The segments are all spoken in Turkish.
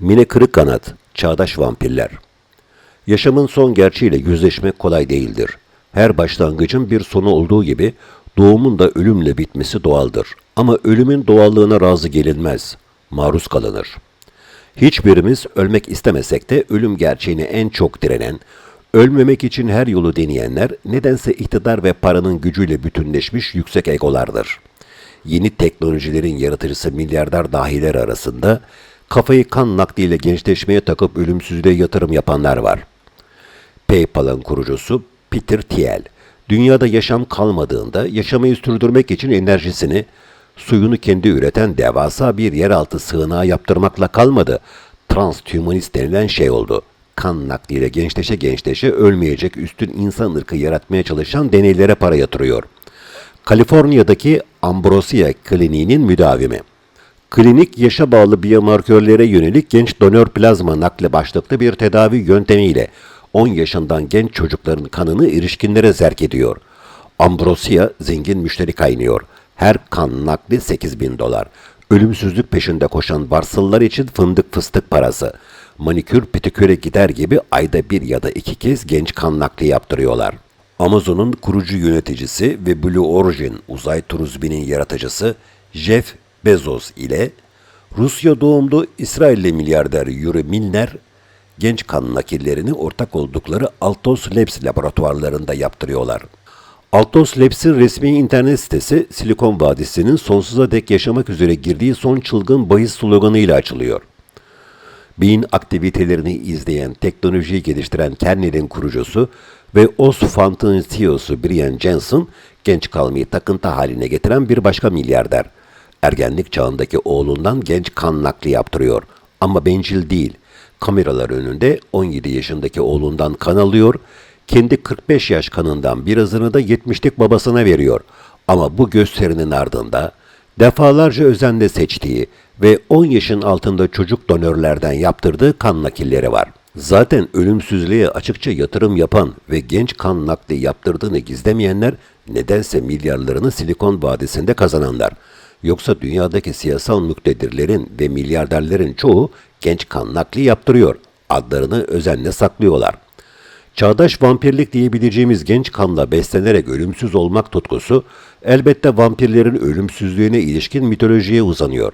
Mine Kırıkkanat, Çağdaş Vampirler Yaşamın son gerçeğiyle yüzleşmek kolay değildir. Her başlangıcın bir sonu olduğu gibi doğumun da ölümle bitmesi doğaldır. Ama ölümün doğallığına razı gelinmez, maruz kalınır. Hiçbirimiz ölmek istemesek de ölüm gerçeğine en çok direnen, ölmemek için her yolu deneyenler nedense iktidar ve paranın gücüyle bütünleşmiş yüksek egolardır. Yeni teknolojilerin yaratıcısı milyarder dahiler arasında kafayı kan nakliyle gençleşmeye takıp ölümsüzlüğe yatırım yapanlar var. PayPal'ın kurucusu Peter Thiel, dünyada yaşam kalmadığında yaşamayı sürdürmek için enerjisini suyunu kendi üreten devasa bir yeraltı sığınağı yaptırmakla kalmadı. Transhumanist denilen şey oldu. Kan nakliyle gençleşe gençleşe ölmeyecek üstün insan ırkı yaratmaya çalışan deneylere para yatırıyor. Kaliforniya'daki Ambrosia Kliniği'nin müdavimi. Klinik yaşa bağlı biyomarkörlere yönelik genç donör plazma nakli başlıklı bir tedavi yöntemiyle 10 yaşından genç çocukların kanını erişkinlere zerk ediyor. Ambrosia zengin müşteri kaynıyor. Her kan nakli 8 bin dolar. Ölümsüzlük peşinde koşan varsıllar için fındık fıstık parası. Manikür pitiküre gider gibi ayda bir ya da iki kez genç kan nakli yaptırıyorlar. Amazon'un kurucu yöneticisi ve Blue Origin uzay turizminin yaratıcısı Jeff Bezos ile Rusya doğumlu İsrailli milyarder Yuri Milner genç kan nakillerini ortak oldukları Altos Labs laboratuvarlarında yaptırıyorlar. Altos Labs'in resmi internet sitesi Silikon Vadisi'nin sonsuza dek yaşamak üzere girdiği son çılgın bahis sloganıyla açılıyor. Beyin aktivitelerini izleyen, teknolojiyi geliştiren Kernel'in kurucusu ve Osfant'ın CEO'su Brian Jensen, genç kalmayı takıntı haline getiren bir başka milyarder. Ergenlik çağındaki oğlundan genç kan nakli yaptırıyor. Ama bencil değil. Kameralar önünde 17 yaşındaki oğlundan kan alıyor, kendi 45 yaş kanından birazını da 70'lik babasına veriyor. Ama bu gösterinin ardında defalarca özenle seçtiği ve 10 yaşın altında çocuk donörlerden yaptırdığı kan nakilleri var. Zaten ölümsüzlüğe açıkça yatırım yapan ve genç kan nakli yaptırdığını gizlemeyenler nedense milyarlarını Silikon Vadisi'nde kazananlar. Yoksa dünyadaki siyasal müktedirlerin ve milyarderlerin çoğu genç kan nakli yaptırıyor. Adlarını özenle saklıyorlar. Çağdaş vampirlik diyebileceğimiz genç kanla beslenerek ölümsüz olmak tutkusu elbette vampirlerin ölümsüzlüğüne ilişkin mitolojiye uzanıyor.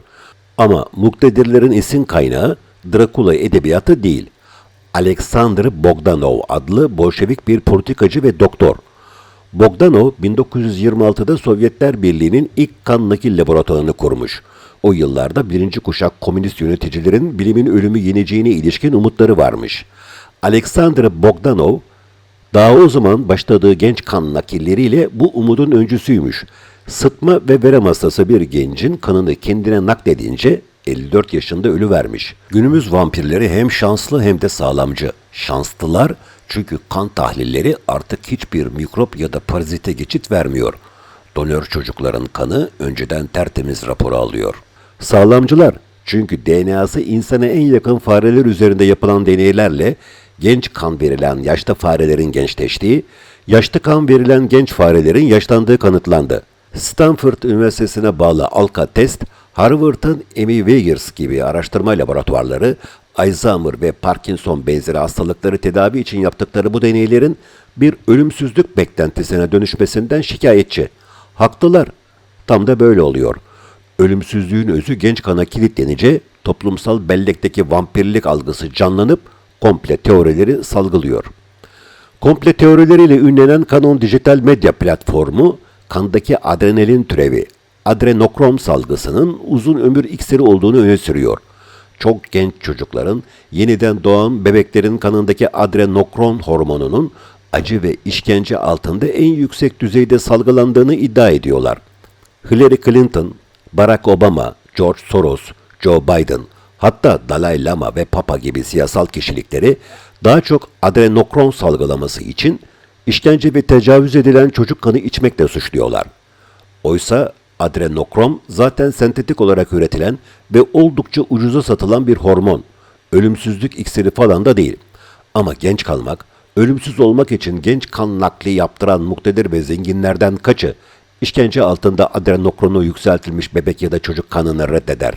Ama muktedirlerin esin kaynağı Drakula edebiyatı değil. Alexander Bogdanov adlı Bolşevik bir politikacı ve doktor. Bogdanov 1926'da Sovyetler Birliği'nin ilk kan nakil laboratuvarını kurmuş. O yıllarda birinci kuşak komünist yöneticilerin bilimin ölümü yeneceğine ilişkin umutları varmış. Alexander Bogdanov daha o zaman başladığı genç kan nakilleriyle bu umudun öncüsüymüş. Sıtma ve verem hastası bir gencin kanını kendine nakledince 54 yaşında ölü vermiş. Günümüz vampirleri hem şanslı hem de sağlamcı. Şanslılar çünkü kan tahlilleri artık hiçbir mikrop ya da parazite geçit vermiyor. Donör çocukların kanı önceden tertemiz raporu alıyor. Sağlamcılar çünkü DNA'sı insana en yakın fareler üzerinde yapılan deneylerle genç kan verilen yaşta farelerin gençleştiği, yaşta kan verilen genç farelerin yaşlandığı kanıtlandı. Stanford Üniversitesi'ne bağlı Alka Test, Harvard'ın Amy Wegers gibi araştırma laboratuvarları, Alzheimer ve Parkinson benzeri hastalıkları tedavi için yaptıkları bu deneylerin bir ölümsüzlük beklentisine dönüşmesinden şikayetçi. Haklılar. Tam da böyle oluyor. Ölümsüzlüğün özü genç kana kilitlenince toplumsal bellekteki vampirlik algısı canlanıp komple teorileri salgılıyor. Komple teorileriyle ünlenen Canon dijital medya platformu, kandaki adrenalin türevi, adrenokrom salgısının uzun ömür iksiri olduğunu öne sürüyor. Çok genç çocukların, yeniden doğan bebeklerin kanındaki adrenokron hormonunun acı ve işkence altında en yüksek düzeyde salgılandığını iddia ediyorlar. Hillary Clinton, Barack Obama, George Soros, Joe Biden, hatta Dalai Lama ve Papa gibi siyasal kişilikleri daha çok adrenokron salgılaması için işkence ve tecavüz edilen çocuk kanı içmekle suçluyorlar. Oysa adrenokrom zaten sentetik olarak üretilen ve oldukça ucuza satılan bir hormon. Ölümsüzlük iksiri falan da değil. Ama genç kalmak, ölümsüz olmak için genç kan nakli yaptıran muktedir ve zenginlerden kaçı işkence altında adrenokronu yükseltilmiş bebek ya da çocuk kanını reddeder?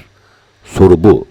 Soru bu.